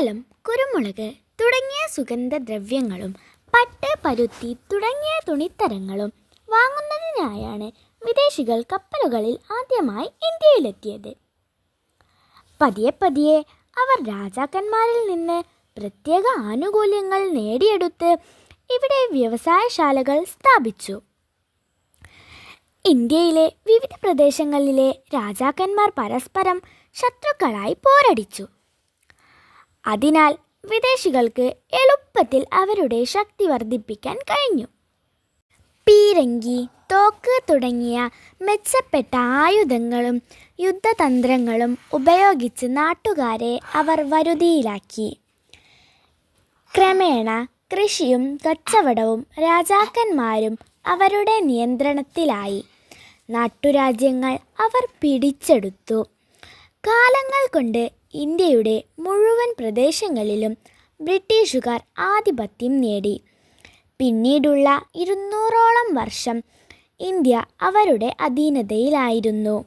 ഏലം കുരുമുളക് തുടങ്ങിയ സുഗന്ധദ്രവ്യങ്ങളും പട്ട് പരുത്തി തുടങ്ങിയ തുണിത്തരങ്ങളും വാങ്ങുന്നതിനായാണ് വിദേശികൾ കപ്പലുകളിൽ ആദ്യമായി ഇന്ത്യയിലെത്തിയത്. പതിയെ പതിയെ അവർ രാജാക്കന്മാരിൽ നിന്ന് പ്രത്യേക ആനുകൂല്യങ്ങൾ നേടിയെടുത്ത് ഇവിടെ വ്യവസായശാലകൾ സ്ഥാപിച്ചു. ഇന്ത്യയിലെ വിവിധ പ്രദേശങ്ങളിലെ രാജാക്കന്മാർ പരസ്പരം ശത്രുക്കളായി പോരടിച്ചു. അതിനാൽ വിദേശികൾക്ക് എളുപ്പത്തിൽ അവരുടെ ശക്തി വർദ്ധിപ്പിക്കാൻ കഴിഞ്ഞു. പീരങ്കി തോക്ക് തുടങ്ങിയ മെച്ചപ്പെട്ട ആയുധങ്ങളും യുദ്ധതന്ത്രങ്ങളും ഉപയോഗിച്ച് നാട്ടുകാരെ അവർ വരുതിയിലാക്കി. ക്രമേണ കൃഷിയും കച്ചവടവും രാജാക്കന്മാരും അവരുടെ നിയന്ത്രണത്തിലായി. നാട്ടുരാജ്യങ്ങൾ അവർ പിടിച്ചെടുത്തു. കാലങ്ങൾ കൊണ്ട് ഇന്ത്യയുടെ മുഴുവൻ പ്രദേശങ്ങളിലും ബ്രിട്ടീഷുകാർ ആധിപത്യം നേടി. പിന്നീടുള്ള ഇരുന്നൂറോളം വർഷം ഇന്ത്യ അവരുടെ അധീനതയിലായിരുന്നു.